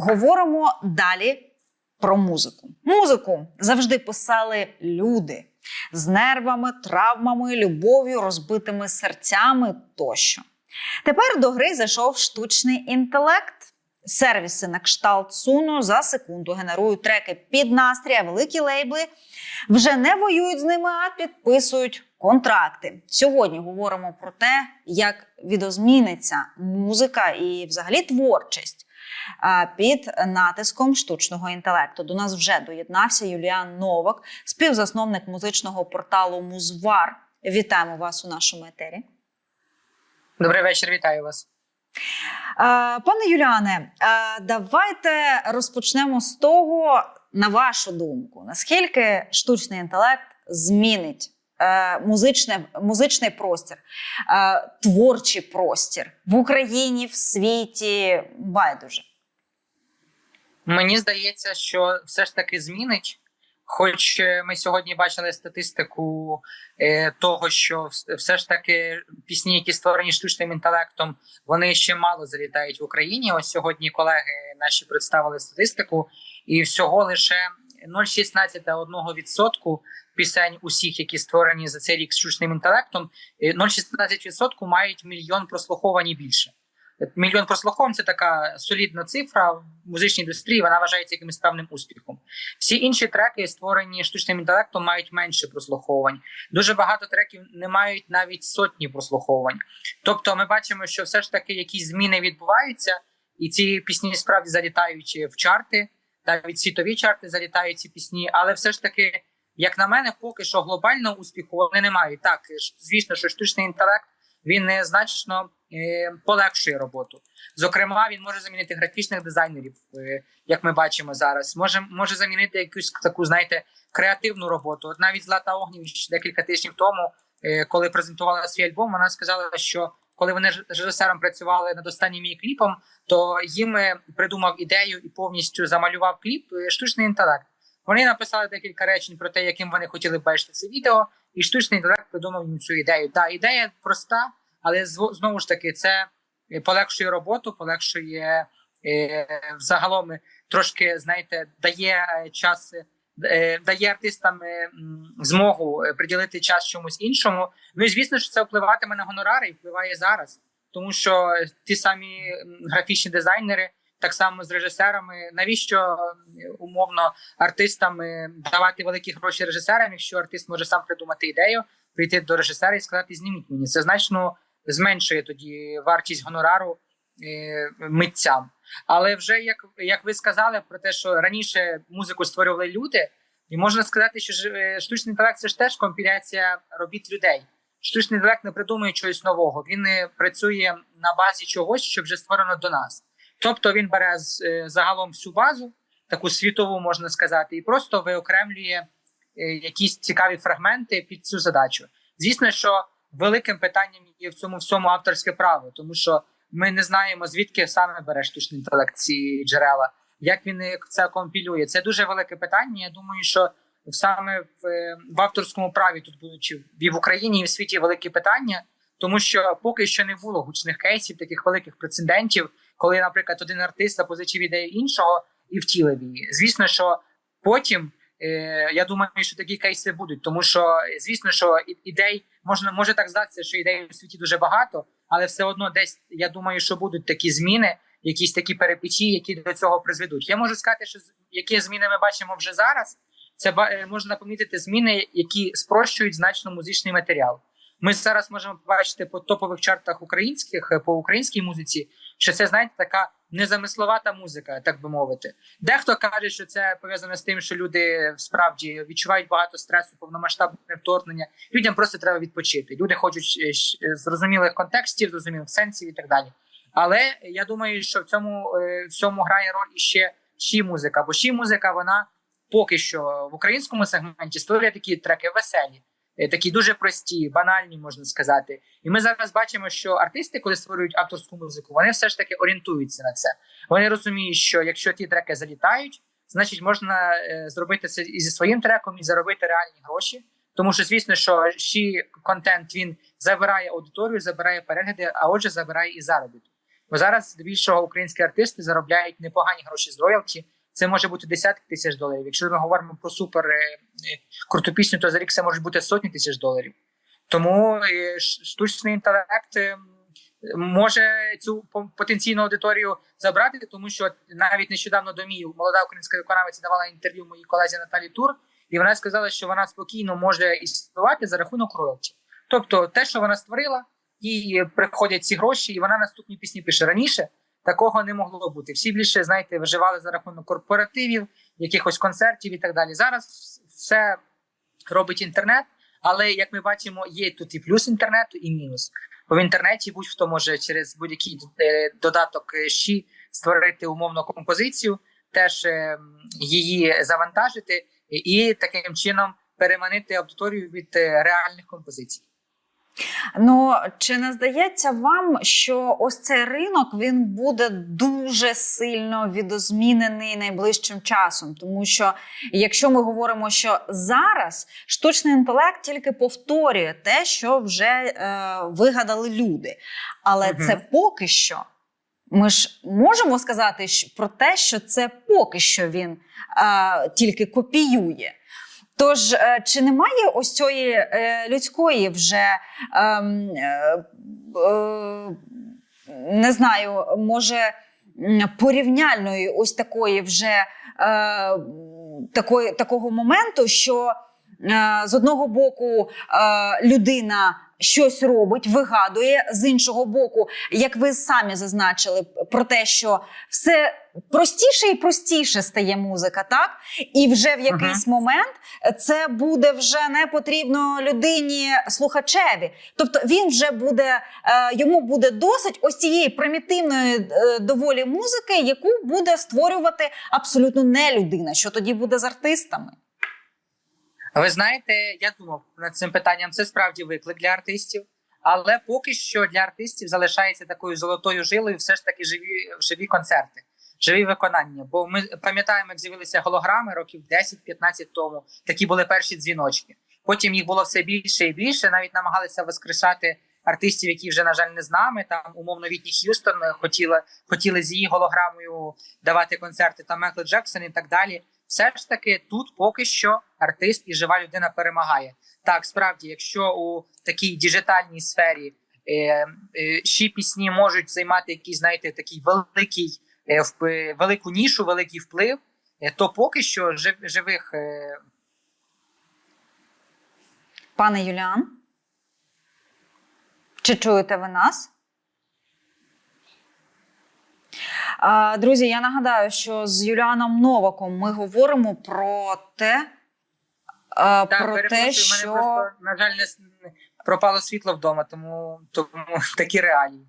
говоримо далі про музику. Музику завжди писали люди з нервами, травмами, любов'ю, розбитими серцями тощо. Тепер до гри зайшов штучний інтелект. Сервіси на кшталт Суно за секунду генерують треки під настрій, а великі лейбли вже не воюють з ними, а підписують контракти. Сьогодні говоримо про те, як відозміниться музика і взагалі творчість під натиском штучного інтелекту. До нас вже доєднався Юліан Новак, співзасновник музичного порталу Музвар. Вітаємо вас у нашому етері. Добрий вечір, вітаю вас. Пане Юліане, давайте розпочнемо з того, на вашу думку, наскільки штучний інтелект змінить музичне, музичний простір, творчий простір в Україні, в світі байдуже. Мені здається, що все ж таки змінить. Хоч е, ми сьогодні бачили статистику е, того, що все ж таки пісні, які створені штучним інтелектом, вони ще мало залітають в Україні. Ось сьогодні колеги наші представили статистику, і всього лише 0,16% пісень усіх, які створені за цей рік штучним інтелектом, е, 0,16% мають мільйон прослуховувань і більше. Мільйон прослуховувань – це така солідна цифра в музичній індустрії. Вона вважається якимось певним успіхом. Всі інші треки, створені штучним інтелектом, мають менше прослуховувань. Дуже багато треків не мають навіть сотні прослуховувань. Тобто, ми бачимо, що все ж таки якісь зміни відбуваються, і ці пісні справді залітають в чарти, навіть світові чарти залітають ці пісні, але все ж таки, як на мене, поки що глобального успіху вони не мають. Так, звісно, що штучний інтелект він значно е, полегшує роботу. Зокрема, він може замінити графічних дизайнерів, е, як ми бачимо зараз. Може, може замінити якусь таку, знаєте, креативну роботу. От навіть Злата Огнєвіч декілька тижнів тому, е, коли презентувала свій альбом, вона сказала, що коли вони з режисером працювали над останнім її кліпом, то їм е, придумав ідею і повністю замалював кліп штучний інтелект. Вони написали декілька речень про те, яким вони хотіли бачити це відео, і штучний інтелект придумав їм цю ідею. Так, ідея проста, але знову ж таки, це е, полегшує роботу, полегшує е, взагалом е, трошки, знаєте, дає час, дає артистам змогу приділити час чомусь іншому. Ну і звісно, що це впливатиме на гонорари і впливає зараз, тому що ті самі графічні дизайнери. Так само з режисерами, навіщо умовно артистам давати великі гроші режисерам, якщо артист може сам придумати ідею, прийти до режисера і сказати: зніміть мені. Це значно зменшує тоді вартість гонорару е, митцям. Але вже як, як ви сказали про те, що раніше музику створювали люди, і можна сказати, що е, штучний інтелект це ж теж компіляція робіт людей. Штучний інтелект не придумує чогось нового. Він е, працює на базі чогось, що вже створено до нас. Тобто він бере з- загалом всю базу, таку світову можна сказати, і просто виокремлює якісь цікаві фрагменти під цю задачу. Звісно, що великим питанням є в цьому всьому авторське право, тому що ми не знаємо звідки саме бере штучний інтелект ці джерела, як він це компілює. Це дуже велике питання. Я думаю, що саме в, е, в авторському праві тут будуть і в Україні, і в світі великі питання, тому що поки що не було гучних кейсів, таких великих прецедентів, коли, наприклад, один артист запозичив ідею іншого і втілив її. Звісно, що потім я думаю, що такі кейси будуть, тому що звісно, що ідей можна може так здатися, що ідей у світі дуже багато, але все одно десь я думаю, що будуть такі зміни, якісь такі перипетії, які до цього призведуть. Я можу сказати, що які зміни ми бачимо вже зараз. Це е, можна помітити зміни, які спрощують значно музичний матеріал. Ми зараз можемо побачити по топових чартах українських е, по українській музиці, що це знаєте така незамисловата музика, так би мовити. Дехто каже, що це пов'язано з тим, що люди справді відчувають багато стресу, повномасштабне вторгнення. Людям просто треба відпочити. Люди хочуть е, е, зрозумілих контекстів, зрозумілих сенсів і так далі. Але я думаю, що в цьому е, в цьому грає роль іще ще музика, бо ще музика вона поки що в українському сегменті створює такі треки веселі, такі дуже прості, банальні, можна сказати. І ми зараз бачимо, що артисти, коли створюють авторську музику, вони все ж таки орієнтуються на це. Вони розуміють, що якщо ті треки залітають, значить можна е, зробити це і зі своїм треком, і заробити реальні гроші. Тому що, звісно, що ще контент він забирає аудиторію, забирає перегляди, а отже, забирає і заробіток. Бо зараз здебільшого українські артисти заробляють непогані гроші з роялті. Це може бути десятки тисяч доларів. Якщо ми говоримо про супер е, е, круту пісню, то за рік це може бути сотні тисяч доларів. Тому е, штучний інтелект може цю потенційну аудиторію забрати, тому що навіть нещодавно до МІ молода українська виконавиця давала інтерв'ю моїй колезі Наталі Тур, і вона сказала, що вона спокійно може існувати за рахунок роялті. Тобто, те, що вона створила, їй приходять ці гроші, і вона наступні пісні пише раніше. Такого не могло бути. Всі більше, знаєте, виживали за рахунок корпоративів, якихось концертів і так далі. Зараз все робить інтернет, але як ми бачимо, є тут і плюс інтернету, і мінус. Бо в інтернеті будь-хто може через будь-який е, додаток е, щі створити умовну композицію, теж е, її завантажити і таким чином переманити аудиторію від е, реальних композицій. Ну чи не здається вам, що ось цей ринок він буде дуже сильно відозмінений найближчим часом? Тому що якщо ми говоримо, що зараз штучний інтелект тільки повторює те, що вже е, вигадали люди, але Мгм. це поки що. Ми ж можемо сказати про те, що це поки що він е, тільки копіює. Тож, е, чи немає ось цієї е, людської вже ем, е, е, не знаю, може порівняльної ось такої вже е, такої, такого моменту, що е, з одного боку е, людина щось робить, вигадує, з іншого боку, як ви самі зазначили, про те, що все простіше і простіше стає музика, так? І вже в якийсь момент це буде вже не потрібно людині слухачеві. Тобто він вже буде, е, йому буде досить ось цієї примітивної е, доволі музики, яку буде створювати абсолютно не людина. Що тоді буде з артистами? Ви знаєте, я думав над цим питанням. Це справді виклик для артистів, але поки що для артистів залишається такою золотою жилою, все ж таки живі, живі концерти, живі виконання. Бо ми пам'ятаємо, як з'явилися голограми років 10-15 тому. Такі були перші дзвіночки. Потім їх було все більше і більше. Навіть намагалися воскрешати артистів, які вже на жаль не з нами. Там умовно Вітні Х'юстон хотіли, хотіли з її голограмою давати концерти. Там Майкл Джексон і так далі. Все ж таки тут поки що артист і жива людина перемагає. Так, справді, якщо у такій діджитальній сфері е, е, ще пісні можуть займати якийсь, знаєте, такий великий е, вп- велику нішу, великий вплив, е, то поки що жив, живих е, Пане Юліан, чи чуєте ви нас? Друзі, я нагадаю, що з Юліаном Новаком ми говоримо про те, а, Так, про те, що мене просто, на жаль, не пропало світло вдома, тому, тому такі реалії.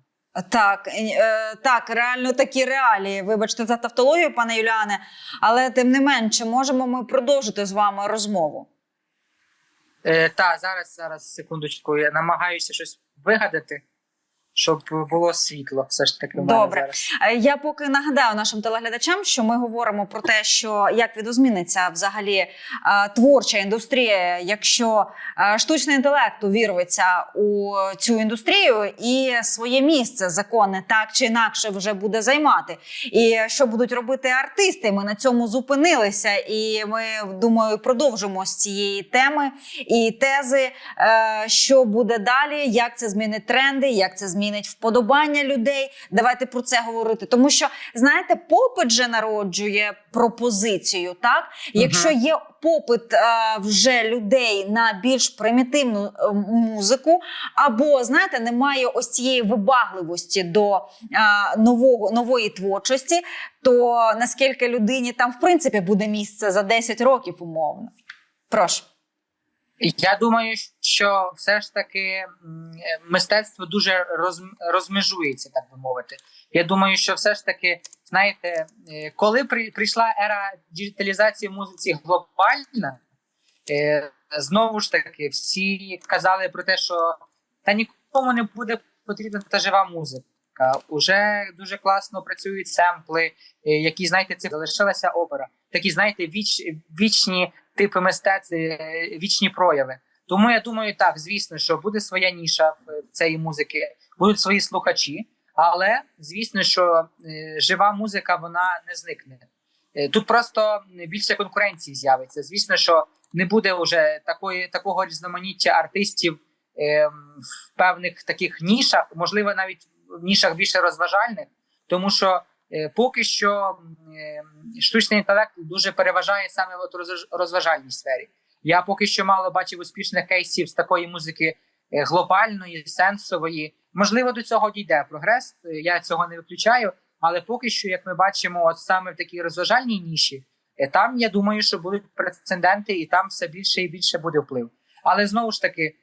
Так, е, так, реально такі реалії. Вибачте за тавтологію, пане Юліане, але тим не менше, можемо ми продовжити з вами розмову. Е, та, зараз, зараз, секундочку, я намагаюся щось вигадати, щоб було світло. Все ж таки, в мене Добре. зараз. Е, Я поки нагадаю нашим телеглядачам, що ми говоримо про те, що як відозміниться взагалі е, творча індустрія, якщо е, штучний інтелект увірветься у цю індустрію і своє місце законне так чи інакше вже буде займати. І що будуть робити артисти? Ми на цьому зупинилися, і ми думаю, продовжимо з цієї теми і тези, що буде далі, як це змінить тренди, як це змінить вподобання людей. Давайте про це говорити. Тому що знаєте, попит же народжує пропозицію. Так, якщо є попит е, вже людей на більш примітивну е, музику, або знаєте, немає ось цієї вибагливості до е, нового нової творчості, то наскільки людині там в принципі буде місце за 10 років умовно. Прошу. Я думаю, що все ж таки е, мистецтво дуже роз, розмежується, так би мовити. Я думаю, що все ж таки, знаєте, е, коли при, прийшла ера діджиталізації музиці глобальна, е, знову ж таки, всі казали про те, що та нікому не буде потрібна та жива музика. Уже дуже класно працюють семпли, е, які, знаєте, це залишилася опера. Такі, знаєте, віч, вічні типи мистецтв, е, вічні прояви. Тому я думаю, так, звісно, що буде своя ніша в цієї музики, будуть свої слухачі, Але звісно, що е, жива музика вона не зникне. Е, Тут просто більше конкуренції з'явиться. Звісно, що не буде вже такої такого різноманіття артистів е, в певних таких нішах, можливо, навіть в нішах більше розважальних, тому що е, поки що е, штучний інтелект дуже переважає саме роз- розважальній сфері. Я поки що мало бачив успішних кейсів з такої музики е, глобальної, сенсової. Можливо, до цього дійде прогрес. Я цього не виключаю. Але поки що, як ми бачимо, от саме в такій розважальній ніші, там я думаю, що будуть прецеденти, і там все більше і більше буде вплив. Але знову ж таки,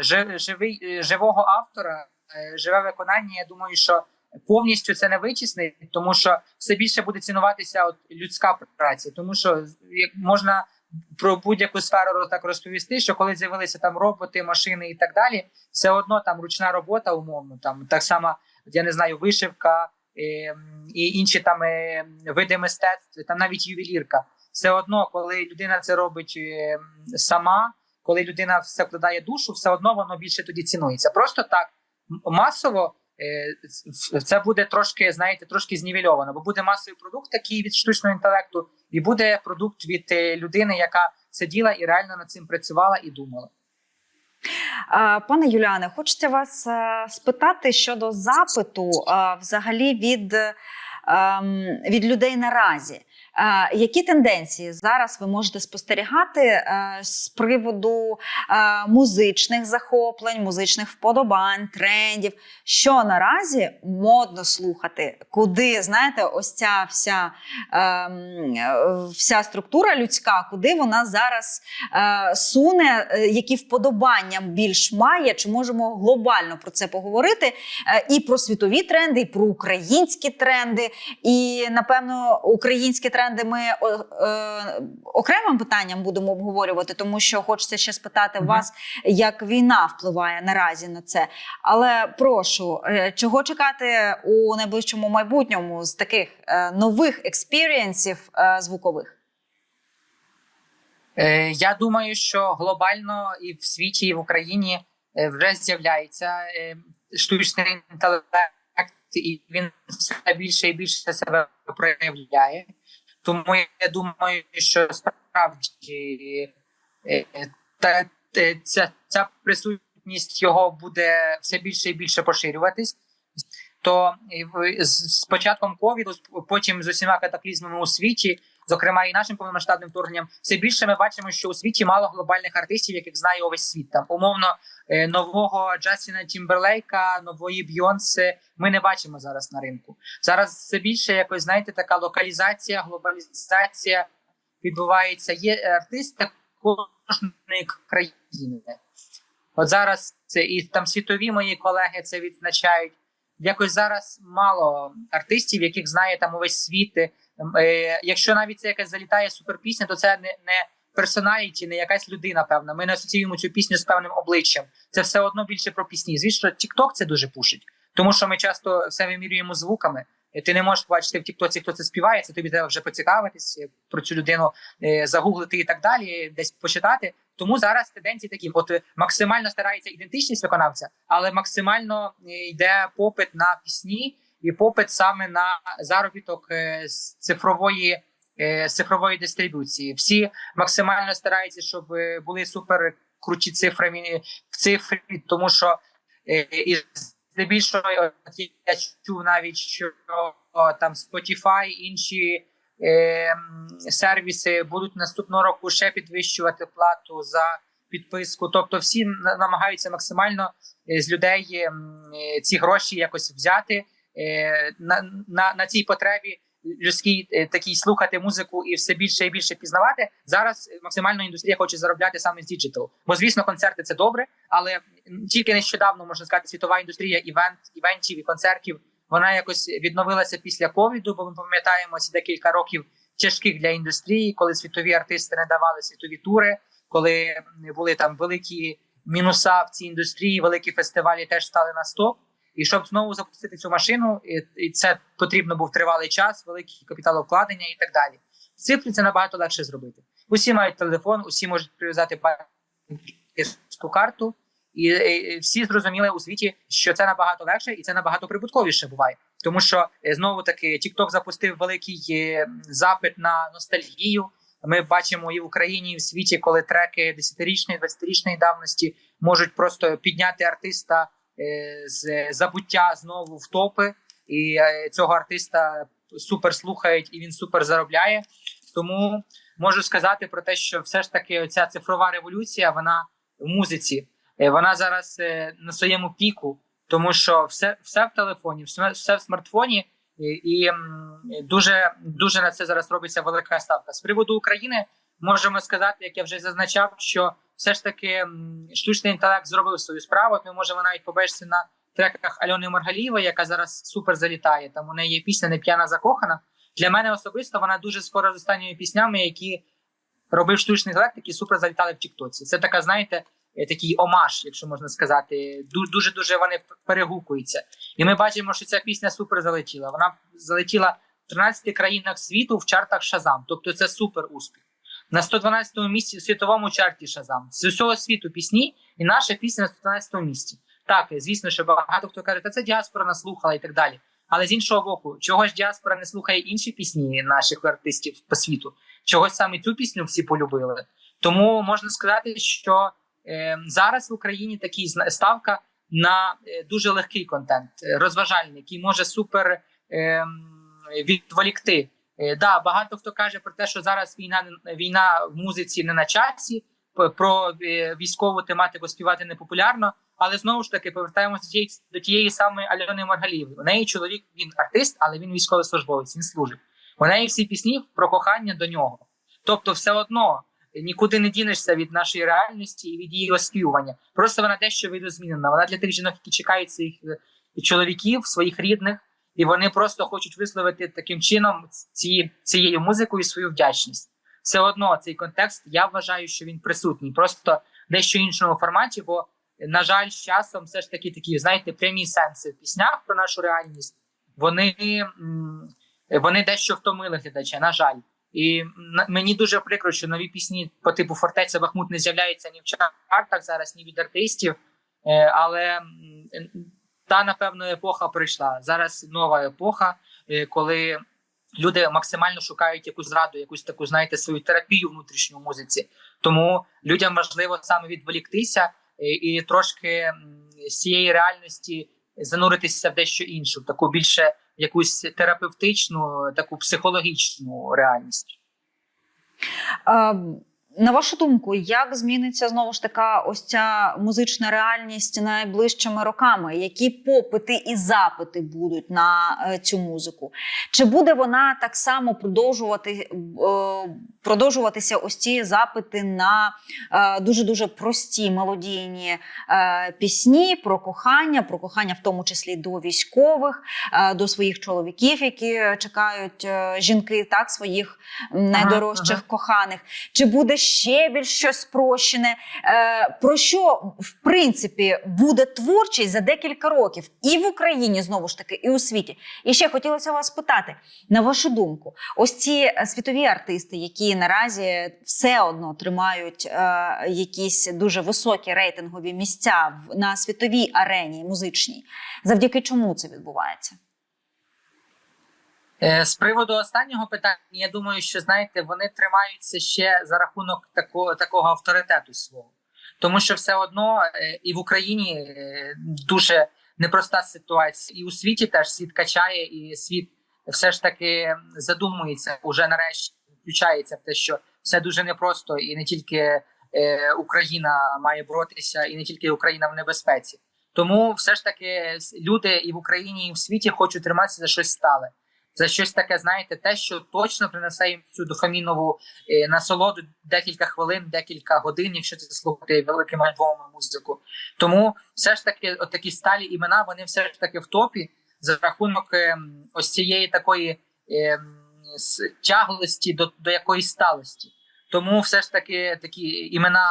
жи- живий живого автора, живе виконання. Я думаю, що повністю це не вичислить, тому що все більше буде цінуватися от людська праця, тому що як можна про будь-яку сферу так розповісти, що коли з'явилися там роботи, машини і так далі, все одно там ручна робота, умовно, там так само, я не знаю, вишивка е, і інші там е, види мистецтв, там навіть ювелірка. Все одно, коли людина це робить е, сама, коли людина все вкладає душу, все одно воно більше тоді цінується. Просто так масово. е, Це буде трошки, знаєте, трошки знівельовано, бо буде масовий продукт такий від штучного інтелекту, і буде продукт від е, людини, яка сиділа і реально над цим працювала і думала. Пане Юліане, хочеться вас е, спитати щодо запиту взагалі від, ем, від людей наразі. Які тенденції зараз ви можете спостерігати е, з приводу е, музичних захоплень, музичних вподобань, трендів? Що наразі модно слухати? Куди знаєте, ось ця вся, ем, вся структура людська, куди вона зараз е, суне, які вподобання більш має? Чи можемо глобально про це поговорити? І про світові тренди, і про українські тренди. І напевно, українські тренди ми о, е, окремим питанням будемо обговорювати, тому що хочеться ще спитати Мгм. вас, як війна впливає наразі на це. Але прошу, е, чого чекати у найближчому майбутньому з таких е, нових експірієнсів е, звукових? Е, Я думаю, що глобально і в світі, і в Україні е, вже з'являється е, штучний інтелект, і він все більше і більше себе проявляє. Тому я думаю, що справді е, та, ця, ця присутність його буде все більше і більше поширюватись. То е, з початком ковіду, потім з усіма катаклізмами у світі, зокрема і нашим повномасштабним вторгненням, все більше ми бачимо, що у світі мало глобальних артистів, яких знає увесь світ. Там умовно е, нового Джастіна Тімберлейка, нової Бйонсе ми не бачимо зараз на ринку. Зараз все більше якось знаєте, така локалізація, глобалізація відбувається. Є артисти кожної країни. От зараз це і там світові мої колеги це відзначають. Якось зараз мало артистів, яких знає там увесь світ. Е, якщо навіть це якась залітає суперпісня, то це не, не персоналіті, не якась людина, певна. Ми не асоціюємо цю пісню з певним обличчям. Це все одно більше про пісні. Звісно, TikTok це дуже пушить, тому що ми часто все вимірюємо звуками. Е, Ти не можеш бачити в Тіктоці, хто це співає. Це тобі треба вже поцікавитись е, про цю людину, е, загуглити і так далі, десь почитати. Тому зараз тенденції такі: от максимально старається ідентичність виконавця, але максимально йде попит на пісні і попит саме на заробіток з цифрової е, цифрової дистрибуції. Всі максимально стараються, щоб е, були супер круті цифри в цифрі, тому що е, і здебільшого я чув навіть, що о, там Spotify, інші е, сервіси будуть наступного року ще підвищувати плату за підписку. Тобто, всі на- намагаються максимально е, з людей е, ці гроші якось взяти на, на, на цій потребі людській е, такій слухати музику і все більше і більше пізнавати. Зараз максимально індустрія хоче заробляти саме з діджитал. Бо звісно, концерти це добре, але тільки нещодавно можна сказати, світова індустрія івент, івентів і концертів вона якось відновилася після ковіду. Бо ми пам'ятаємо ці декілька років тяжких для індустрії, коли світові артисти не давали світові тури, коли були там великі мінуса в цій індустрії, великі фестивалі теж стали на стоп. І щоб знову запустити цю машину, і, це потрібно був тривалий час, великі капіталовкладення і так далі. В цифрі це набагато легше зробити. Усі мають телефон, усі можуть прив'язати банківську карту і всі зрозуміли у світі, що це набагато легше і це набагато прибутковіше буває. Тому що е, знову таки TikTok запустив великий е, запит на ностальгію. Ми бачимо і в Україні, і в світі, коли треки 10-річної, 20-річної давності можуть просто підняти артиста забуття знову в топи, і е, цього артиста супер слухають і він супер заробляє. Тому можу сказати про те, що все ж таки ця цифрова революція, вона в музиці, е, вона зараз е, на своєму піку, тому що все, все в телефоні, все, в смартфоні, і дуже дуже на це зараз робиться велика ставка. З приводу України можемо сказати, як я вже зазначав, що все ж таки штучний інтелект зробив свою справу. Ми можемо навіть побачити на треках Альони Маргалієвої, яка зараз супер залітає. Там у неї є пісня не п'яна закохана. Для мене особисто вона дуже скоро з останніми піснями, які робив штучний інтелект, які супер залітали в Тіктоці. Це така, знаєте, е, такий омаж, якщо можна сказати. Дуже дуже вони перегукуються. І ми бачимо, що ця пісня супер залетіла. Вона залетіла в 13 країнах світу в чартах Шазам. Тобто це супер успіх. На 112-му місці в світовому чарті Шазам. З усього світу пісні, і наша пісня на 112-му місці. Так, звісно, що багато хто каже, та це діаспора наслухала і так далі. Але з іншого боку, чого ж діаспора не слухає інші пісні наших артистів по світу? Чогось саме цю пісню всі полюбили. Тому можна сказати, що е, зараз в Україні зна- ставка на е, дуже легкий контент, е, розважальний, який може супер е, відволікти. Е, да, багато хто каже про те, що зараз війна війна в музиці не на часі, про е, військову тематику співати не популярно. Але знову ж таки повертаємося до тієї, самої Альони Маргалієвої. У неї чоловік він артист, але він військовослужбовець, він служить. У неї всі пісні про кохання до нього. Тобто, все одно нікуди не дінешся від нашої реальності і від її оспівування. Просто вона дещо видозмінена. Вона для тих жінок, які чекають своїх е, чоловіків, своїх рідних, і вони просто хочуть висловити таким чином ці, цією музикою свою вдячність. Все одно цей контекст я вважаю, що він присутній, просто дещо іншому форматі, бо на жаль, з часом все ж таки такі, знаєте, прямі сенси в піснях про нашу реальність. Вони, вони дещо втомили глядача, на жаль. І мені дуже прикро, що нові пісні по типу Фортеця Бахмут не з'являються ні в чартах зараз, ні від артистів. Е, Але та, напевно, епоха прийшла. Зараз нова епоха, е, коли люди максимально шукають якусь зраду, якусь таку, знаєте, свою терапію внутрішню музиці. Тому людям важливо саме відволіктися і, і трошки з цієї реальності зануритися в дещо іншу, в таку більше якусь терапевтичну, таку психологічну реальність. Е, На вашу думку, як зміниться знову ж така ось ця музична реальність найближчими роками? Які попити і запити будуть на е, цю музику? Чи буде вона так само продовжувати е, продовжуватися ось ці запити на дуже дуже прості мелодійні е, пісні про кохання, про кохання, в тому числі до військових, до своїх чоловіків, які чекають жінки, так своїх найдорожчих ага. коханих? Чи буде ще більш щось спрощене? Е, про що в принципі буде творчість за декілька років і в Україні знову ж таки, і у світі? І ще хотілося вас питати, на вашу думку, ось ці е, світові артисти, які наразі все одно тримають е, якісь дуже високі рейтингові місця на світовій арені музичній, завдяки чому це відбувається? Е, З приводу останнього питання, я думаю, що знаєте, вони тримаються ще за рахунок такого, такого авторитету свого. Тому що все одно е, і в Україні е, дуже непроста ситуація, і у світі теж світ качає, і світ все ж таки задумується, уже нарешті включається в те, що все дуже непросто, і не тільки Україна має боротися, і не тільки Україна в небезпеці. Тому все ж таки люди і в Україні, і в світі хочуть триматися за щось стале за щось таке, знаєте, те, що точно принесе їм цю дофамінову е, насолоду декілька хвилин, декілька годин, якщо це слухати великими альбомами музику. Тому все ж таки, от такі сталі імена, вони все ж таки в топі за рахунок е, ось цієї такої е, тяглості до, до якоїсь сталості. Тому все ж таки такі імена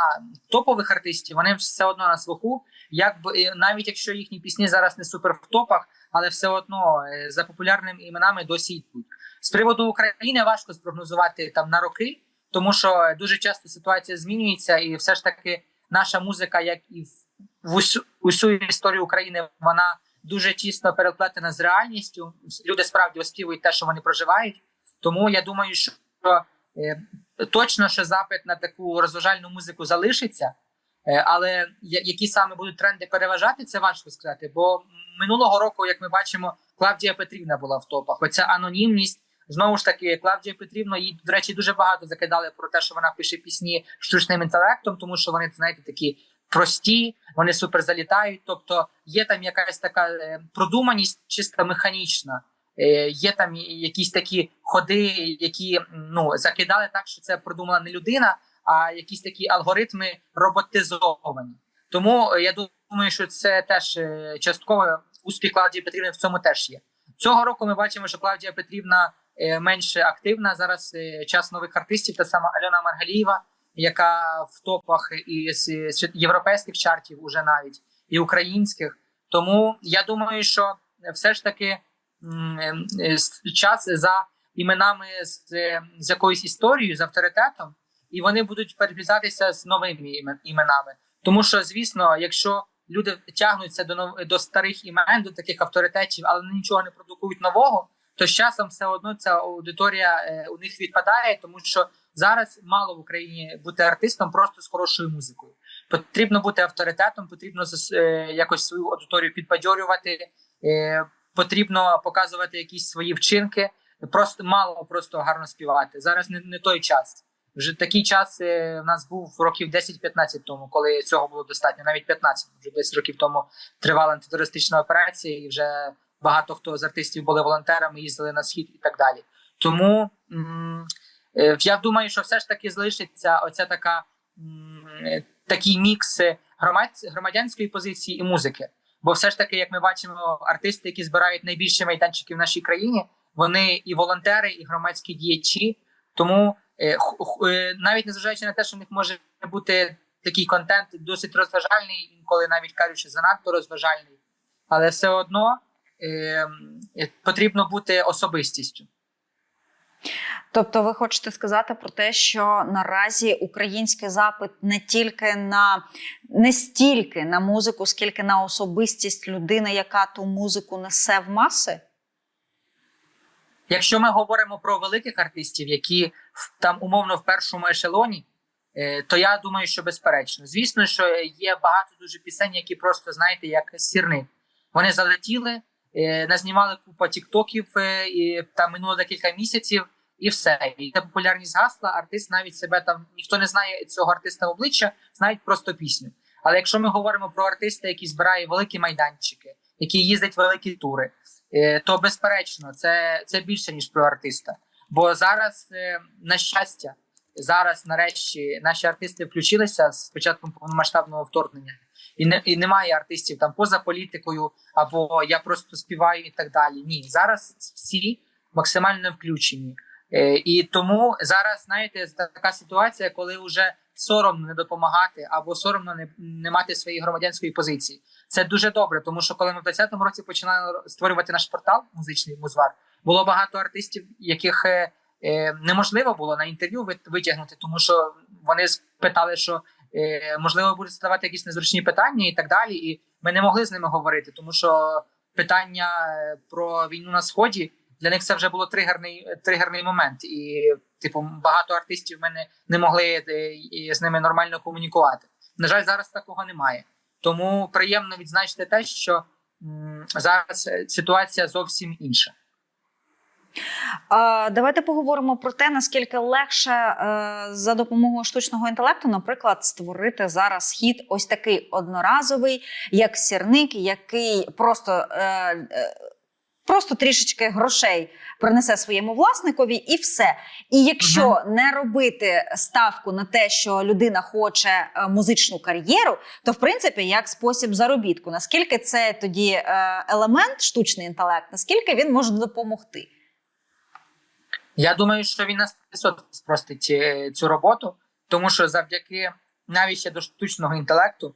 топових артистів, вони все одно на слуху. Якби навіть якщо їхні пісні зараз не супер в топах, але все одно е, за популярними іменами досі йдуть. З приводу України важко спрогнозувати там на роки, тому що дуже часто ситуація змінюється, і все ж таки наша музика, як і в в усю, усю історію України вона дуже тісно переплетена з реальністю. Люди справді оспівують те, що вони проживають. Тому я думаю, що е, точно що запит на таку розважальну музику залишиться. Е, Але які саме будуть тренди переважати, це важко сказати. Бо минулого року, як ми бачимо, Клавдія Петрівна була в топах. Оця анонімність. Знову ж таки, Клавдія Петрівна, їй, до речі, дуже багато закидали про те, що вона пише пісні штучним інтелектом, тому що вони, знаєте, такі прості, вони супер залітають. Тобто є там якась така е, продуманість, чисто механічна. Е, Є там якісь такі ходи, які ну закидали так, що це продумала не людина, а якісь такі алгоритми роботизовані. Тому е, я думаю, що це теж е, частково успіх Клавдії Петрівни в цьому теж є. Цього року ми бачимо, що Клавдія Петрівна менше активна. Зараз час нових артистів, та сама Альона Маргалієва, яка в топах і з з європейських чартів, уже навіть і українських. Тому я думаю, що все ж таки час за іменами з, е, з якоюсь історією, з авторитетом, і вони будуть переплітатися з новими імен- іменами. Тому що, звісно, якщо люди тягнуться до нов... до старих імен, до таких авторитетів, але нічого не продукують нового, то з часом все одно ця аудиторія е, у них відпадає, тому що зараз мало в Україні бути артистом просто з хорошою музикою. Потрібно бути авторитетом, потрібно е, якось свою аудиторію підбадьорювати, е, потрібно показувати якісь свої вчинки. Просто мало просто гарно співати. Зараз не, не той час. Вже такий час е, в нас був років 10-15 тому, коли цього було достатньо, навіть 15, вже 10 років тому тривала антитерористична операція, і вже багато хто з артистів були волонтерами, їздили на схід і так далі. Тому м, е, я думаю, що все ж таки залишиться оця така м, е, такий мікс е, громад, громадянської позиції і музики. Бо все ж таки, як ми бачимо, артисти, які збирають найбільші майданчики в нашій країні, вони і волонтери, і громадські діячі. Тому е, е, навіть незважаючи на те, що в них може бути такий контент досить розважальний, інколи навіть кажуть, що занадто розважальний, але все одно е, е, потрібно бути особистістю. Тобто, ви хочете сказати про те, що наразі український запит не тільки на не стільки на музику, скільки на особистість людини, яка ту музику несе в маси? Якщо ми говоримо про великих артистів, які там умовно в першому ешелоні, е, то я думаю, що безперечно. Звісно, що є багато дуже пісень, які просто знаєте, як сірник. Вони залетіли, назнімали купа тіктоків, е, і там минуло декілька місяців, і все. І та популярність гасла, артист навіть себе там ніхто не знає цього артиста обличчя, знають просто пісню. Але якщо ми говоримо про артиста, який збирає великі майданчики, який їздить великі тури, е, то безперечно, це, це більше ніж про артиста. Бо зараз, е, на щастя, зараз нарешті наші артисти включилися з початком повномасштабного вторгнення, і не і немає артистів там поза політикою, або я просто співаю і так далі. Ні, зараз всі максимально включені. Е, і тому зараз, знаєте, така ситуація, коли вже соромно не допомагати або соромно не, не мати своєї громадянської позиції. Це дуже добре, тому що коли ми в 20-му році починали створювати наш портал музичний музвар, було багато артистів, яких е, е, неможливо було на інтерв'ю витягнути, тому що вони спитали, що можливо будуть задавати якісь незручні питання і так далі. І ми не могли з ними говорити, тому що питання е, про війну на сході для них це вже було тригерний тригерний момент, і типу багато артистів ми не, могли е, з ними нормально комунікувати. На жаль, зараз такого немає. Тому приємно відзначити те, що м, зараз е, ситуація зовсім інша. Давайте поговоримо про те, наскільки легше е, за допомогою штучного інтелекту, наприклад, створити зараз хід ось такий одноразовий, як сірник, який просто. Е, е, Просто трішечки грошей принесе своєму власникові, і все. І якщо не робити ставку на те, що людина хоче музичну кар'єру, то в принципі як спосіб заробітку, наскільки це тоді елемент штучний інтелект, наскільки він може допомогти? Я думаю, що він на 100% спростить цю роботу, тому що завдяки навіть ще до штучного інтелекту,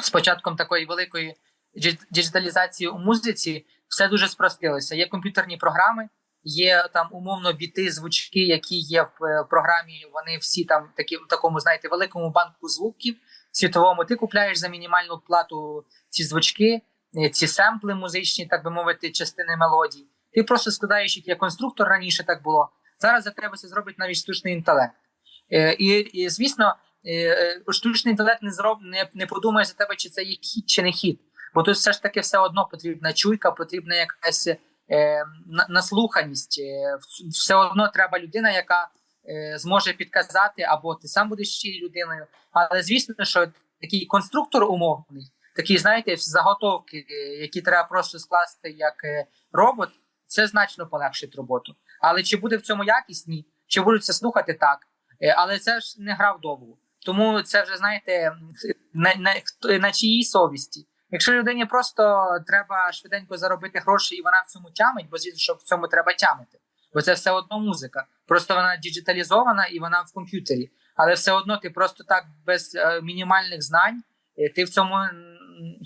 з початком такої великої діджи- діджиталізації у музиці, все дуже спростилося. Є комп'ютерні програми, є там умовно біти, звучки, які є в е, програмі. Вони всі там такі в такому, знаєте, великому банку звуків. світовому. Ти купляєш за мінімальну плату ці звучки, е, ці семпли музичні, так би мовити, частини мелодій. Ти просто складаєш їх як конструктор раніше так було. Зараз за тебе це зробить навіть штучний інтелект. Е, І, і звісно, е, е, штучний інтелект не зроб не, не подумає за тебе, чи це є хід чи не хід. Бо тут все ж таки все одно потрібна чуйка, потрібна якась е, наслуханість. Все одно треба людина, яка е, зможе підказати, або ти сам будеш цією людиною. Але звісно, що такий конструктор умовний, такі, знаєте, заготовки, які треба просто скласти як робот, це значно полегшить роботу. Але чи буде в цьому якість? Ні. Чи будуть це слухати так? Е, Але це ж не гра вдовгу. Тому це вже знаєте на, на, хто- на чиїй совісті. Якщо людині просто треба швиденько заробити гроші, і вона в цьому тямить, бо звісно, що в цьому треба тямити. Бо це все одно музика. Просто вона діджиталізована і вона в комп'ютері. Але все одно ти просто так без е, мінімальних знань, е, ти в цьому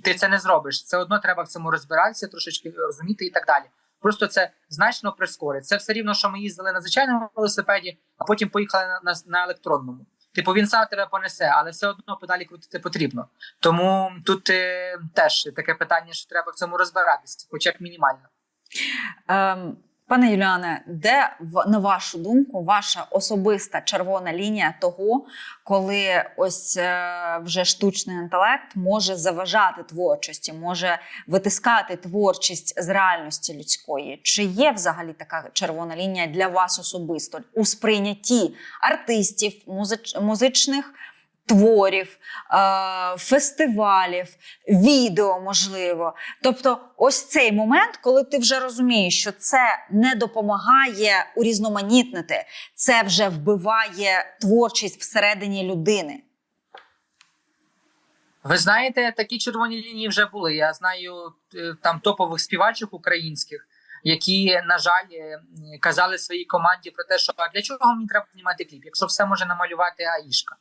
ти це не зробиш. Все одно треба в цьому розбиратися, трошечки розуміти і так далі. Просто це значно прискорить. Це все рівно, що ми їздили на звичайному велосипеді, а потім поїхали на, на, на електронному. Типу він сам тебе понесе, але все одно педалі крутити потрібно. Тому тут е, теж таке питання, що треба в цьому розбиратися, хоча б мінімально. Ем, пане Юліане, де на вашу думку ваша особиста червона лінія того, коли ось е, вже штучний інтелект може заважати творчості, може витискати творчість з реальності людської? Чи є взагалі така червона лінія для вас особисто у сприйнятті артистів, музич- музичних? Творів, е, фестивалів, відео, можливо. Тобто, ось цей момент, коли ти вже розумієш, що це не допомагає урізноманітнити, це вже вбиває творчість всередині людини. Ви знаєте, такі червоні лінії вже були. Я знаю е, там топових співачок українських, які, на жаль, е, казали своїй команді про те, що а для чого мені треба знімати кліп, якщо все може намалювати Аїшка,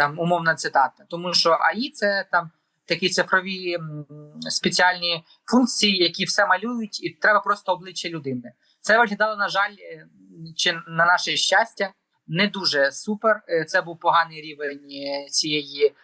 там умовна цитата. Тому що АІ це там такі цифрові спеціальні функції, які все малюють, і треба просто обличчя людини. Це виглядало, на жаль, е, чи на наше щастя, не дуже супер. Е, Це був поганий рівень е, цієї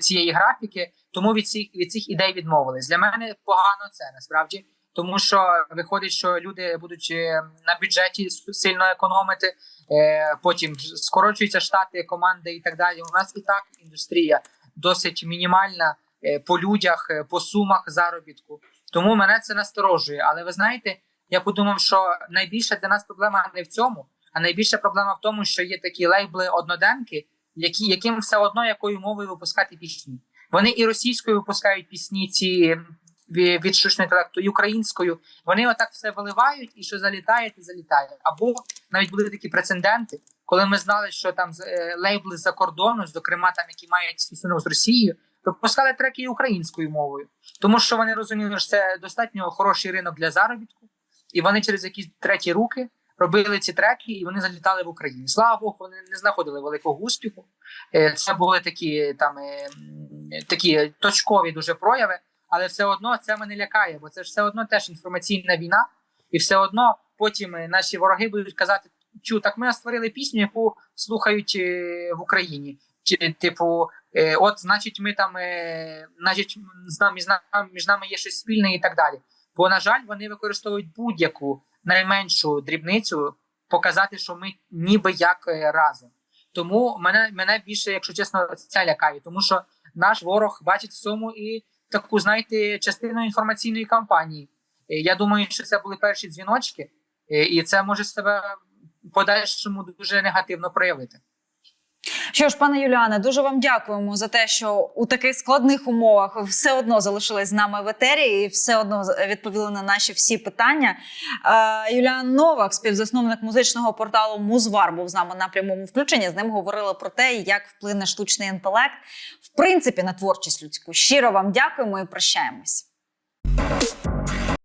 цієї графіки, тому від цих від цих ідей відмовились. Для мене погано це насправді, тому що виходить, що люди будуть е, на бюджеті сильно економити. е, Потім скорочуються штати, команди і так далі. У нас і так індустрія досить мінімальна е, по людях, по сумах заробітку. Тому мене це насторожує. Але ви знаєте, я подумав, що найбільша для нас проблема не в цьому, а найбільша проблема в тому, що є такі лейбли одноденки, які яким все одно якою мовою випускати пісні. Вони і російською випускають пісні ці від штучного інтелекту, і українською. Вони отак все виливають, і що залітає, то залітає. Або навіть були такі прецеденти, коли ми знали, що там е, лейбли з-за кордону, зокрема там, які мають стосунок з Росією, випускали треки і українською мовою, тому що вони розуміли, що це достатньо хороший ринок для заробітку, і вони через якісь треті руки робили ці треки, і вони залітали в Україну. Слава Богу, вони не знаходили великого успіху. Е, Це були такі там е, такі точкові дуже прояви, але все одно це мене лякає, бо це ж все одно теж інформаційна війна, і все одно потім е, наші вороги будуть казати: чу, так ми створили пісню, яку слухають е, в Україні. Чи, типу, е, от, значить, ми там, значить, з нами, між нами, є щось спільне і так далі. Бо, на жаль, вони використовують будь-яку найменшу дрібницю показати, що ми ніби як разом. Тому мене, мене більше, якщо чесно, це лякає, тому що наш ворог бачить в цьому і таку, знаєте, частину інформаційної кампанії. Е, Я думаю, що це були перші дзвіночки, е, і це може себе подальшому дуже негативно проявити. Що ж, пане Юліане, дуже вам дякуємо за те, що у таких складних умовах все одно залишились з нами в етері і все одно відповіли на наші всі питання. Юліан Новак, співзасновник музичного порталу Музвар, був з нами на прямому включенні. З ним говорили про те, як вплине штучний інтелект принципі на творчість людську. Щиро вам дякуємо і прощаємось.